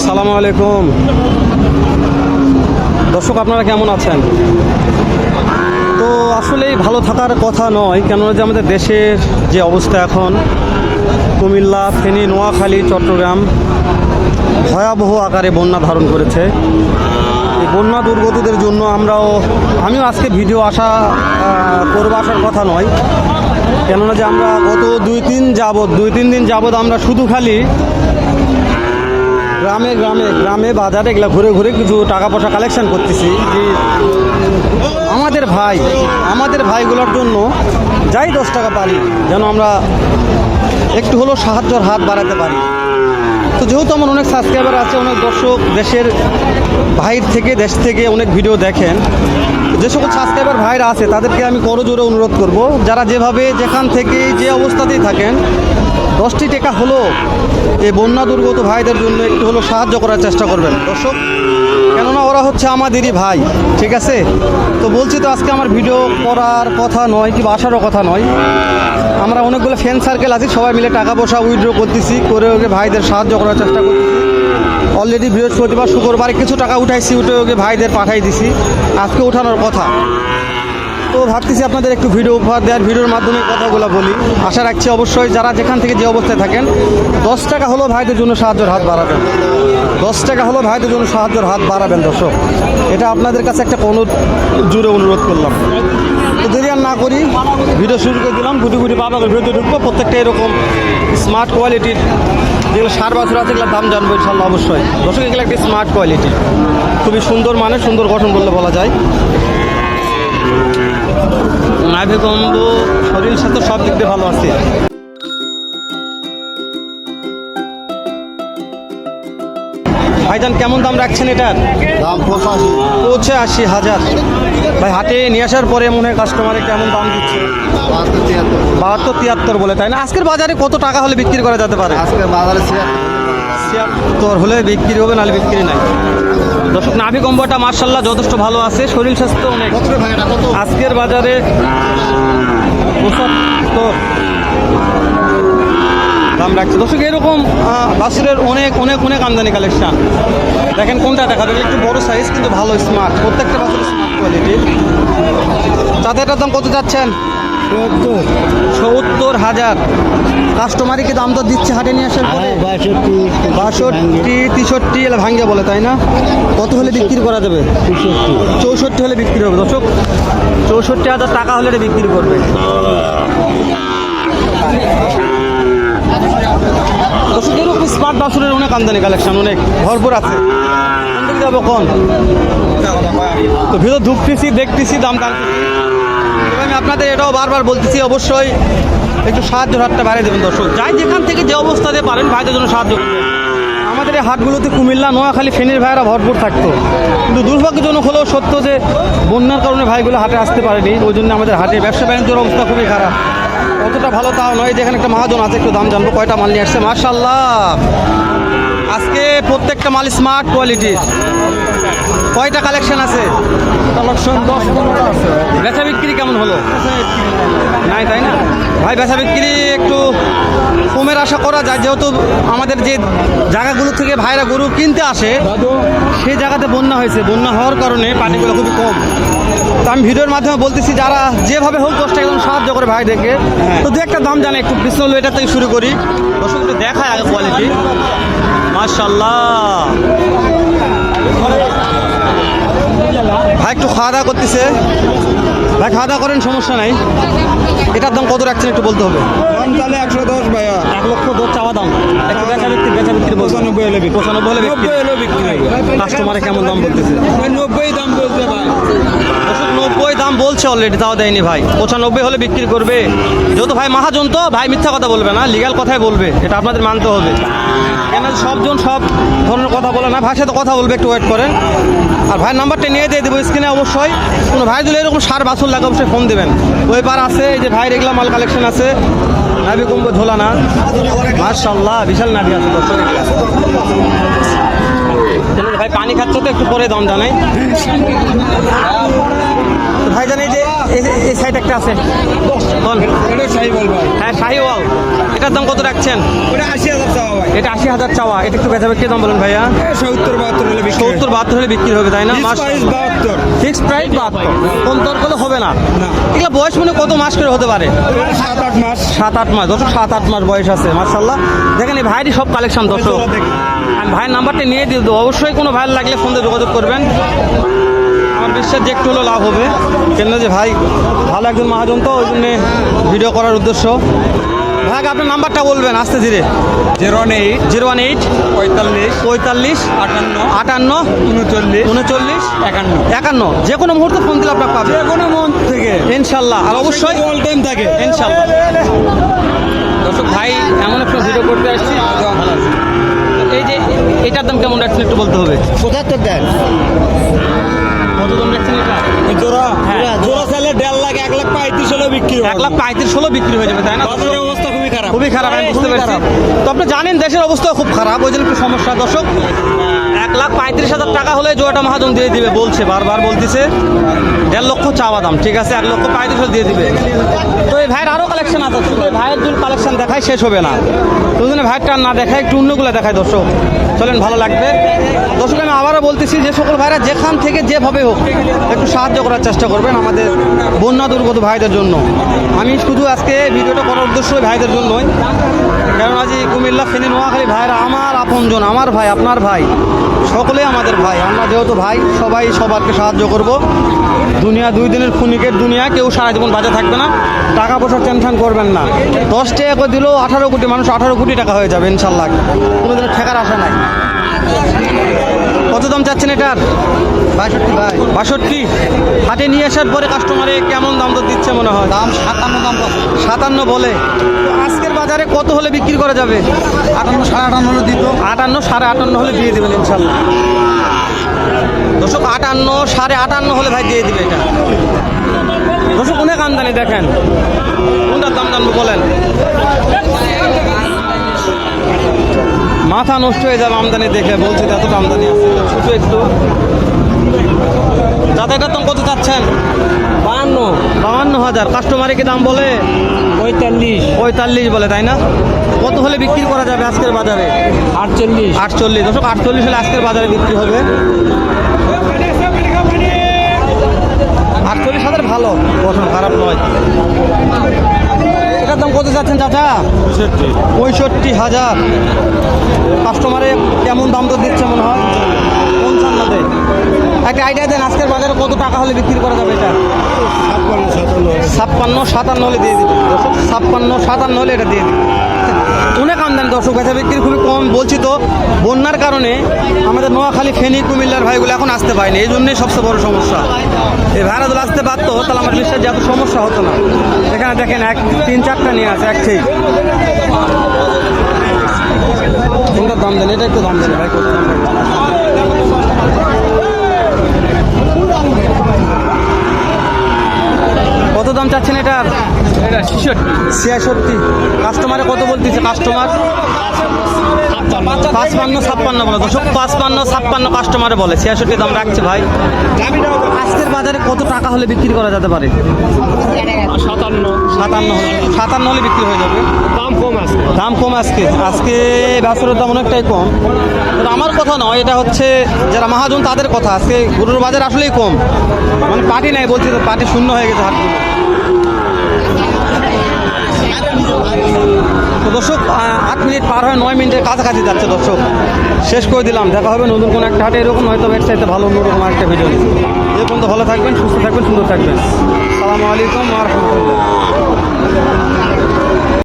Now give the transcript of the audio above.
আসসালামু আলাইকুম। দর্শক, আপনারা কেমন আছেন? তো আসলেই ভালো থাকার কথা নয়, কেননা যে আমাদের দেশের যে অবস্থা এখন, কুমিল্লা, ফেনী, নোয়াখালী, চট্টগ্রাম, ভয়াবহ আকারে বন্যা ধারণ করেছে। এই বন্যা দুর্গতদের জন্য আমরাও, আমিও আজকে ভিডিও আসা করব আসার কথা নয়। কেননা যে আমরা গত দুই তিন যাবৎ দুই তিন দিন যাবৎ আমরা শুধু খালি গ্রামে গ্রামে গ্রামে বাজারে এগুলো ঘুরে ঘুরে কিছু টাকা পয়সা কালেকশন করতেছি। যে আমাদের ভাই, আমাদের ভাইগুলোর জন্য যাই দশ টাকা পারি, যেন আমরা একটু হলেও সাহায্যর হাত বাড়াতে পারি। তো যেহেতু আমার অনেক সাবস্ক্রাইবার আছে, অনেক দর্শক দেশের বাইর থেকে, দেশ থেকে অনেক ভিডিও দেখেন, যে সকল সাবস্ক্রাইবার ভাইরা আছে, তাদেরকে আমি করজোরে অনুরোধ করব, যারা যেভাবে যেখান থেকে যে অবস্থাতেই থাকেন দশটি টাকা হলো এই বন্যা দুর্গত ভাইদের জন্য, একটু হলো সাহায্য করার চেষ্টা করবেন। দর্শক, কেননা ওরা হচ্ছে আমাদেরই ভাই, ঠিক আছে? তো বলছি তো আজকে আমার ভিডিও করার কথা নয়, কিংবা আসারও কথা নয়। আমরা অনেকগুলো ফ্রেন্ড সার্কেল আছি, সবাই মিলে টাকা পয়সা উইথড্র করতেছি, করে ওকে ভাইদের সাহায্য করার চেষ্টা করতেছি। অলরেডি বৃহস্পতিবার, শুক্রবার, কিছু টাকা উঠাইছি, উঠে ওকে ভাইদের পাঠাই দিছি। আজকে ওঠানোর কথা। তো ভাবতেছি আপনাদের একটু ভিডিও উপহার দেওয়ার, ভিডিওর মাধ্যমে কথাগুলো বলি। আশা রাখছি অবশ্যই যারা যেখান থেকে যে অবস্থায় থাকেন, দশ টাকা হলেও ভাইদের জন্য সাহায্যের হাত বাড়াবেন। দশ টাকা হলেও ভাইদের জন্য সাহায্যের হাত বাড়াবেন, দর্শক। এটা আপনাদের কাছে একটা কোনো জুড়ে অনুরোধ করলাম। তো দেরি আর না করি, ভিডিও শুরু করে দিলাম। গুটি গুটি পাবা ভিডিও ঢুকবো, প্রত্যেকটা এরকম স্মার্ট কোয়ালিটির যেগুলো সার বাছুর আছে, এগুলোর দাম জানব ইনশাল্লাহ অবশ্যই। দর্শক, এগুলো একটি স্মার্ট কোয়ালিটি খুবই সুন্দর মানে সুন্দর গঠন বললে বলা যায়। নাভি কম্বো শরীর স্বাস্থ্য সব দিক দিয়ে ভালো আছে। ভাইজান কেমন দাম রাখছেন এটার? দাম পঁচাশি। পৌঁছে আশি হাজার। ভাই হাটে নিয়ে আসার পরে মনে হয় কাস্টমারে কেমন দাম দিচ্ছে? বাহাত্তর তিয়াত্তর। বলে তাই না? আজকের বাজারে কত টাকা হলে বিক্রি করা যেতে পারে? আজকে বাজারে ছিয়াত্তর হলে বিক্রি হবে নাহলে বিক্রি নাই। দর্শক নাভি কম্বটা মার্শাল্লাহ যথেষ্ট ভালো আছে শরীর স্বাস্থ্য অনেক। আজকের বাজারে দাম রাখছে। দর্শক এরকম আহ, বাছুরের অনেক অনেক অনেক আমদানি কালেকশন দেখেন কোনটা দেখা যাবে? একটু বড় সাইজ কিন্তু ভালো স্মার্ট প্রত্যেকটা বাছুরের স্মার্ট কোয়ালিটি চাঁদেরটার দাম কত যাচ্ছেন? সত্তর। হাজার। কাস্টমারই কি দাম দর দিচ্ছে হাটে নিয়ে আসার পরে? বাষট্টি বাষট্টি তেষট্টি এলা ভাঙ্গে বলে তাই না? কত হলে বিক্রি করা যাবে? চৌষট্টি। হলে বিক্রি হবে দর্শক। চৌষট্টি হাজার টাকা হলে এটা বিক্রি করবে। দর্শক এরকম স্মার্ট বাসুরের অনেক আমদানি কালেকশন অনেক ভরপুর আছে। যাব কোন? তো ভিতর ঢুকতেছি দেখতেছি দাম টানতেছি আপনাদের এটাও বারবার বলতেছি, অবশ্যই একটু সাহায্য হাতটা বাড়িয়ে দেবেন দর্শক। যাই যেখান থেকে যে অবস্থাতে পারেন, ভাইদের জন্য সাহায্য করবেন আমাদের এই হাটগুলোতে কুমিল্লা, নোয়াখালী, ফেনীর ভাইরা ভরপুর থাকতো। কিন্তু দুর্ভাগ্যজনক হলেও সত্য যে বন্যার কারণে ভাইগুলো হাটে আসতে পারেনি, ওই জন্য আমাদের হাটে ব্যবসা বাণিজ্যের অবস্থা খুবই খারাপ। অতটা ভালো তাও নয়, যেখানে একটা মহাজন আছে, একটু দাম জানব, কয়টা মাল নিয়ে আসছে মার্শাল্লাহ আজকে প্রত্যেকটা মাল স্মার্ট কোয়ালিটির কয়টা কালেকশন আছে? কালেকশন দশ পনেরো আছে বেচা বিক্রি কেমন হলো? নাই তাই না? ভাই বেচা বিক্রি একটু কমের আশা করা যায় যেহেতু আমাদের যে জায়গাগুলো থেকে ভাইরা গরু কিনতে আসে সেই জায়গাতে বন্যা হয়েছে। বন্যা হওয়ার কারণে পানিগুলো খুবই কম। তো আমি ভিডিওর মাধ্যমে বলতেছি যারা যেভাবে হোক দশটা একদম সাহায্য করে ভাইদেরকে তো দু একটা দাম জানে একটু পিছল এটা থেকে শুরু করি। দেখায় আগে কোয়ালিটি ভাই একটু খাওয়া দাওয়া করতেছে। ভাই খাওয়া দাওয়া করেন সমস্যা নাই। এটার দাম কত রাখছেন একটু বলতে হবে? দাম তাহলে একশো দশ ভাইয়া। এক লক্ষ দশ চাওয়া দাম। একটু বেচা বিক্রি বেচা বিক্রি পঁচানব্বই হলে পঁচানব্বই হলে বিক্রি। কাস্টমারে কেমন দাম বলতেছে ভাই নব্বই দাম বলছে ভাই ওষুধ নব্বই অলরেডি তাও দেয়নি ভাই। পঁচানব্বই হলে বিক্রি করবে। যেহেতু ভাই মাহাজন তো, ভাই মিথ্যা কথা বলবে না লিগাল কথাই বলবে, এটা আপনাদের মানতে হবে। কেন সবজন সব ধরনের কথা বলে না, ভাইয়ের সাথে কথা বলবে, একটু ওয়েট করেন। আর ভাইয়ের নাম্বারটা নিয়ে দিয়ে দেবো স্ক্রিনে অবশ্যই। কোনো ভাই যদি এরকম সার বাছুর লাগে, অবশ্যই ফোন দেবেন। ওই পার আছে এই যে ভাই রেগুলার মাল কালেকশন আছে। নাবি কুম্ভ ঝোলা না মার্শাল্লাহ বিশাল নাবি আছে ভাই পানি খাচ্ছ তো একটু পরে দাম জানাই। ভাই এই যে এই- সাইড একটা আছে। হ্যাঁ শাহিওয়াল। এটার দাম কত রাখছেন? এটা আশি হাজার চাওয়া এটা একটু বেচা বিক্রি দাম বলেন ভাইয়া। সত্তর বাহাত্তর হলে সত্তর বাহাত্তর হলে বিক্রি হবে তাই না? মাস বাহাত্তর। ফিক্সড প্রাইস বাহাত্তর। দর করলে হবে না? না। এগুলো বয়স মানে কত মাস করে হতে পারে? সাত আট মাস। সাত আট মাস দর্শক সাত আট মাস বয়স আছে মার্শাল্লাহ দেখেন এই ভাইয়েরই সব কালেকশন দর্শক। আমি ভাইয়ের নাম্বারটা নিয়ে দিয়ে দেবো। অবশ্যই কোনো ভাইয়ের লাগলে ফোন দিয়ে যোগাযোগ করবেন। আমার বিশ্বাস যে একটু হলেও লাভ হবে। কেন যে ভাই ভালো একজন মহাজন তো ওই জন্যে ভিডিও করার উদ্দেশ্য। ভাই আপনার নাম্বারটা বলবেন আস্তে ধীরে। Zero eight zero one eight পঁয়তাল্লিশ পঁয়তাল্লিশ আটান্ন আটান্ন উনচল্লিশ উনচল্লিশ একান্ন। একান্ন। যে কোনো মুহূর্তে ফোন দিলে আপনার পাবে। যে কোনো মন থেকে। ইনশাল্লাহ। আর অবশ্যই অল টাইম থাকে। ইনশাল্লাহ। দর্শক ভাই এমন একটা ভিডিও করতে আসছি। এই যে এটার দাম কেমন রাখছেন একটু বলতে হবে? পঁচাত্তর দেন। কত দাম রাখছেন এটা? জোড়া? হ্যাঁ। জোড়া চাইলে দেড় লাখ এক লাখ পঁয়ত্রিশ হলে বিক্রি এক লাখ পঁয়ত্রিশ ষোলো বিক্রি হয়ে যাবে তাই না? খারাপ। খুবই খারাপ আমি বুঝতে পারছি। তো আপনি জানেন দেশের অবস্থা খুব খারাপ ওই জন্য একটু সমস্যা। দর্শক এক লাখ পঁয়ত্রিশ হাজার টাকা হলে জোয়াটা মহাজন দিয়ে দিবে বলছে বারবার বলতেছে। দেড় লক্ষ চা বাদাম ঠিক আছে এক লক্ষ পঁয়ত্রিশ হাজার দিয়ে দিবে। তো এই ভাইয়ের আরও কালেকশন আছে ভাইয়ের দুল কালেকশন দেখায় শেষ হবে না। ওই জন্য না দেখায়, একটু অন্যগুলো দেখায় দর্শক। চলেন, ভালো লাগবে। দর্শক, আমি আবারও বলতেছি, যে সকল ভাইরা যেখান থেকে যেভাবে হোক, একটু সাহায্য করার চেষ্টা করবেন আমাদের বন্যা দুর্গত ভাইদের জন্য। আমি শুধু আজকে ভিডিওটা করার উদ্দেশ্য ভাইদের জন্যই। কারণ আজ কুমিল্লা, ফেনী, নোয়াখালী ভাইরা আমার আপনজন, আমার ভাই, আপনার ভাই সকলেই আমাদের ভাই, আমরা যেহেতু ভাই, সবাই সবারকে সাহায্য করব। দুনিয়া দুই দিনের ক্ষণিকের দুনিয়া, কেউ সারা জীবন বাজে থাকবে না, টাকা পয়সার টেনশন করবেন না। দশ টাকা করে দিলেও আঠারো কোটি মানুষ আঠারো কোটি টাকা হয়ে যাবে ইনশাল্লাহ। কোনো দিনের ঠেকার আশা নাই। কত দাম চাচ্ছেন এটার? বাষট্টি ভাই। বাষট্টি? হাটে নিয়ে আসার পরে কাস্টমারে কেমন দাম তো দিচ্ছে মনে হয়? দাম সাতান্ন দাম সাতান্ন বলে। আজকের বাজারে কত হলে বিক্রি করা যাবে? আটান্ন সাড়ে আটান্ন হলে দিত। আটান্ন সাড়ে আটান্ন হলে দিয়ে দেবেন ইনশাল্লাহ। দর্শক আটান্ন সাড়ে আটান্ন হলে ভাই দিয়ে দিবে এটা। দর্শক অনেক আমদানি দেখেন। কোনটার দাম জানব বলেন? মাথা নষ্ট হয়ে যাবে আমদানি দেখে বলছি এতটা আমদানি আছে। ছোট একটু। দাদা এটার দাম কত চাচ্ছেন? বাহান্ন। বাহান্ন হাজার। কাস্টমারে কি দাম বলে? পঁয়তাল্লিশ। পঁয়তাল্লিশ বলে তাই না? কত হলে বিক্রি করা যাবে আজকের বাজারে? আটচল্লিশ। আটচল্লিশ। দশক আটচল্লিশ হলে আজকের বাজারে বিক্রি হবে। আটচল্লিশ হাজার ভালো। গঠন খারাপ নয়। এটার দাম কত যাচ্ছেন চাচা? পঁয়ষট্টি। হাজার। কাস্টমারে কেমন দাম তো দিচ্ছে মনে হয়? পঞ্চান্নতে। একটা আইডিয়া দেন আজকের বাজারে কত টাকা হলে বিক্রি করা যাবে এটা? ছাপ্পান্ন সাতান্ন। হলে দিয়ে দিবেন। ছাপ্পান্ন সাতান্ন হলে এটা দিয়ে দিবে অনেক আমদানি দর্শক বেচা বিক্রি খুবই কম। বলছি তো, বন্যার কারণে আমাদের নোয়াখালী, ফেনী, কুমিল্লার ভাইগুলো এখন আসতে পারেনি। এই জন্যই সবচেয়ে বড় সমস্যা। এই ভাইরা যদি আসতে পারতো, তাহলে আমার বিশ্বাস যে এত সমস্যা হতো না। এখানে দেখেন, এক, তিন, চারটা নিয়ে আছে, এক ঠিক দাম দেন? এটা একটু দাম দেন ভাই, কত দাম কত দাম চাচ্ছেন এটার? ছিয়াষট্টি। কাস্টমারে কত বলতেছে? কাস্টমার পাঁচপান্ন ছাপ্পান্ন বলে। দর্শক পাঁচপান্ন ছাপ্পান্ন কাস্টমারে বলে। ছিয়াষট্টি দাম রাখছে ভাই। আজকের বাজারে কত টাকা হলে বিক্রি করা যেতে পারে? সাতান্ন। সাতান্ন হলে। সাতান্ন হলে বিক্রি হয়ে যাবে। দাম কম আছে দাম কম আজকে। আজকে ব্যবসার দাম অনেকটাই কম। আমার কথা নয় এটা হচ্ছে যারা মহাজন তাদের কথা। আজকে গরুর বাজার আসলেই কম। মানে পার্টি নাই বলছি তো পার্টি শূন্য হয়ে গেছে হাটগুলো। হয় নয় মিনিটের কাছাকাছি যাচ্ছে দর্শক। শেষ করে দিলাম। দেখা হবে নতুন কোনো একটা হাটে। এরকম হয়তো এর চাইতে ভালো, অন্যরকম একটা ভিডিও এই পর্যন্ত ভালো থাকবেন, সুস্থ থাকবেন, সুন্দর থাকবেন। সালামু আলাইকুম রহমতুল্লাহ।